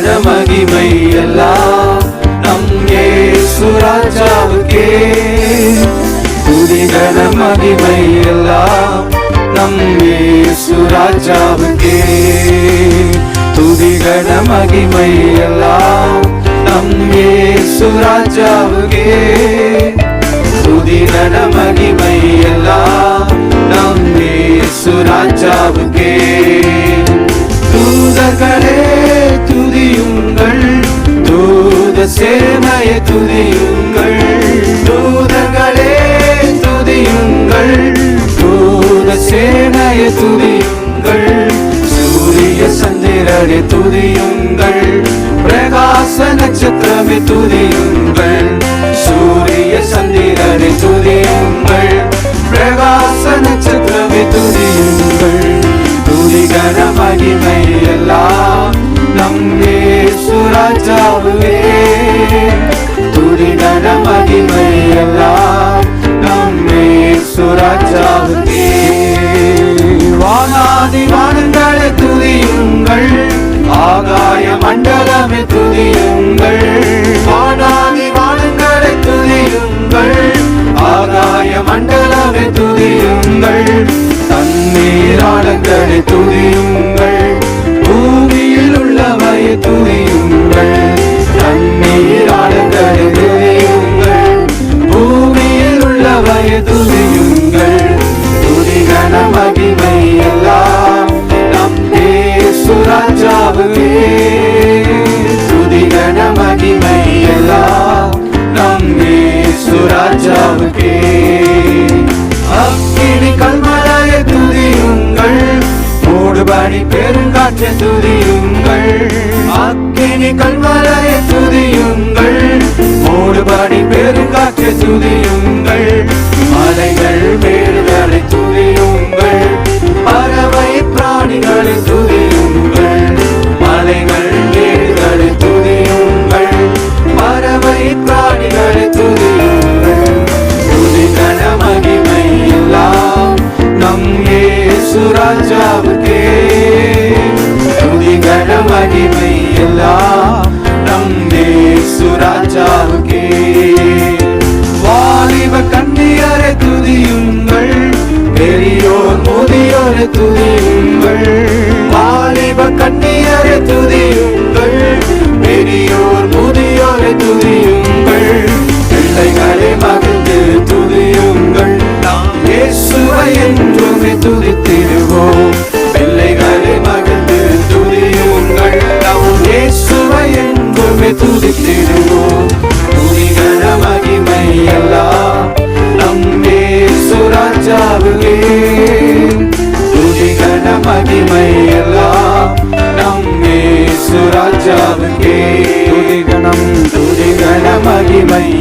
கனமகிமை எல்லாம் நம் ஏசுராஜாவுக்கே துதி கனமகிமை எல்லாம் நம் ஏசுராஜாவுக்கே துதி கனமகிமை எல்லாம் நம் ஏசுராஜாவுக்கே துதி கனமகிமை எல்லாம் நம் ஏசுராஜாவுக்கே சேனைய துதியுங்கள். தூதங்களே துதியுங்கள். தூத சேனைய துதியுங்கள். சூரிய சந்திரனே துதியுங்கள். பிரகாச நட்சத்திரமே துதியுங்கள். சுராஜாவுக்கே அக்கினி கல்மலைய துதியுங்கள். மூடுபடி பெருங்காற்றை துதியுங்கள். அக்கினி கல்மலைய ராஜாவுக்கே. துதிகன மகிமை எல்லாம் நம் இயேசு ராஜாவுக்கே. மகிமை எல்லாம் நம் இயேசு ராஜாவுக்கே. துதிகணம் துதிகண மகிமை.